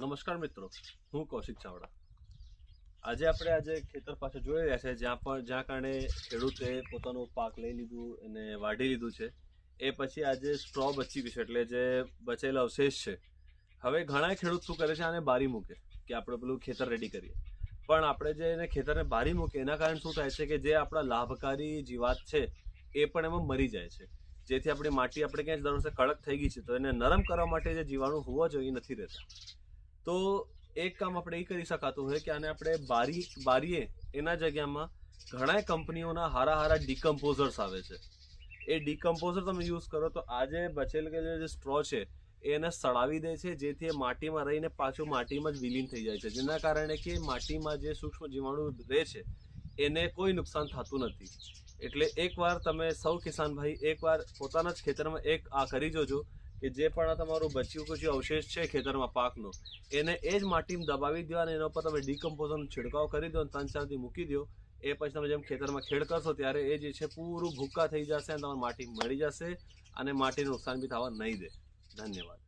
નમસ્કાર મિત્રો, હું કૌશિક ચાવડા. આજે આપણે આજે ખેતર પાસે જોઈ રહ્યા છે, જ્યાં પણ જ્યાં કારણે ખેડૂતે પોતાનો પાક લઈ લીધું અને વાઢી લીધું છે. એ પછી આજે સ્ટ્રો બચી ગયું છે, એટલે જે બચેલા અવશેષ છે. હવે ઘણા ખેડૂત શું કરે છે, આને બારી મૂકે કે આપણે પેલું ખેતર રેડી કરીએ. પણ આપણે જે એને ખેતરને બારી મૂકે એના કારણે શું થાય છે કે જે આપણા લાભકારી જીવાત છે, એ પણ એમાં મરી જાય છે. જેથી આપણી માટી આપણે ક્યાંય દર વર્ષે કડક થઈ ગઈ છે, તો એને નરમ કરવા માટે જે જીવાણુ હોવા જોઈએ નથી રહેતા. તો એક કામ આપણે એ કરી શકાતું હોય કે આને આપણે બારી, બારીએ એના જગ્યામાં ઘણા કંપનીઓના હારા હારા ડિકમ્પોઝર્સ આવે છે. એ ડિકમ્પોઝર તમે યુઝ કરો તો આજે બચેલ કે જે સ્ટ્રો છે એને સળાવી દે છે, જેથી એ માટીમાં રહીને પાછું માટીમાં જ વિલીન થઈ જાય છે. જેના કારણે કે માટીમાં જે સૂક્ષ્મ જીવાણુ રહે છે, એને કોઈ નુકસાન થતું નથી. એટલે એકવાર તમે સૌ કિસાન ભાઈ એકવાર પોતાના જ ખેતરમાં એક આ કરી જોજો કે જે પણ તમારું બચ્યું કચ્યું અવશેષ છે ખેતરમાં પાકનો, એને એ જ માટીમાં દબાવી દો અને એના ઉપર તમે ડીકમ્પોઝરનો છિડકાવ કરી દો અને ત્રણ ચારથી મૂકી દો એ પછી તમે જેમ ખેતરમાં ખેડ કરશો ત્યારે એ જે છે પૂરું ભૂક્કા થઈ જશે અને તમારી માટી મળી જશે અને માટીનું નુકસાન બી થવા નહીં દે. ધન્યવાદ.